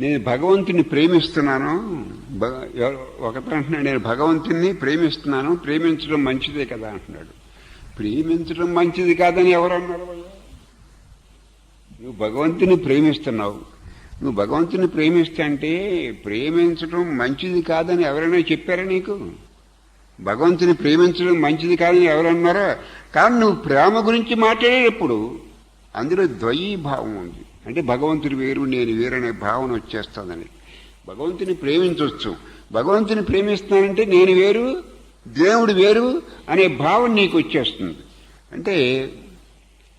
నేను భగవంతుని ప్రేమిస్తున్నాను. భగ- ఒకతను అంటున్నాడు నేను భగవంతుని ప్రేమిస్తున్నాను ప్రేమించడం మంచిదే కదా అంటున్నాడు. ప్రేమించడం మంచిది కాదని ఎవరు అన్నారు నువ్వు భగవంతుని ప్రేమిస్తున్నావు. నువ్వు భగవంతుని ప్రేమిస్తే అంటే ప్రేమించడం మంచిది కాదని ఎవరైనా చెప్పారా నీకు? భగవంతుని ప్రేమించడం మంచిది కాదని ఎవరన్నారో? కానీ నువ్వు ప్రేమ గురించి మాట్లాడేటప్పుడు అందులో ద్వయీభావం ఉంది. అంటే భగవంతుడు వేరు నేను వేరు అనే భావన వచ్చేస్తుందని. భగవంతుని ప్రేమించవచ్చు భగవంతుని ప్రేమిస్తానంటే నేను వేరు దేవుడు వేరు అనే భావన నీకు వచ్చేస్తుంది. అంటే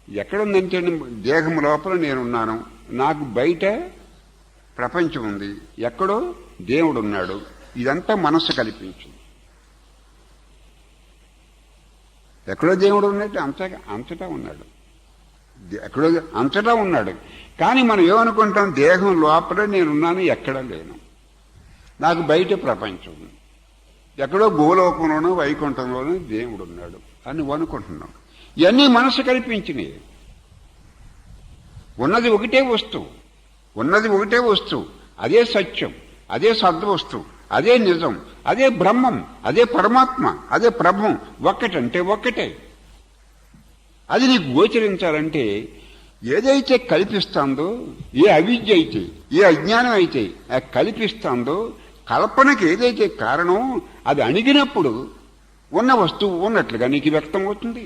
ఎక్కడుందంటే దేహం లోపల నేనున్నాను. నాకు బయట ప్రపంచం ఉంది. ఎక్కడో దేవుడు ఉన్నాడు. ఇదంతా మనస్సు కల్పించింది. ఎక్కడో దేవుడు ఉన్నట్టు అంతగా అంతటా ఉన్నాడు. ఎక్కడో అంతటా ఉన్నాడు. కానీ మనం ఏమనుకుంటాం? దేహం లోపల నేనున్నాను ఎక్కడ లేను. నాకు బయట ప్రపంచం ఎక్కడో భూలోకంలోనూ వైకుంఠంలోనూ దేవుడు ఉన్నాడు అని అనుకుంటున్నాం ఇవన్నీ మనసు కల్పించినవి. ఉన్నది ఒకటే వస్తువు. ఉన్నది ఒకటే వస్తువు. అదే సత్యం అదే సద్వస్తువు అదే నిజం అదే బ్రహ్మం అదే పరమాత్మ అదే ప్రభం. ఒక్కటంటే ఒక్కటే. అది నీకు గోచరించాలంటే ఏదైతే కల్పిస్తాందో ఏ అవిద్య అయితే ఏ అజ్ఞానం అయితే ఆ కల్పిస్తుందో కల్పనకి ఏదైతే కారణం అది అణిగినప్పుడు ఉన్న వస్తువు ఉన్నట్లుగా నీకు వ్యక్తం అవుతుంది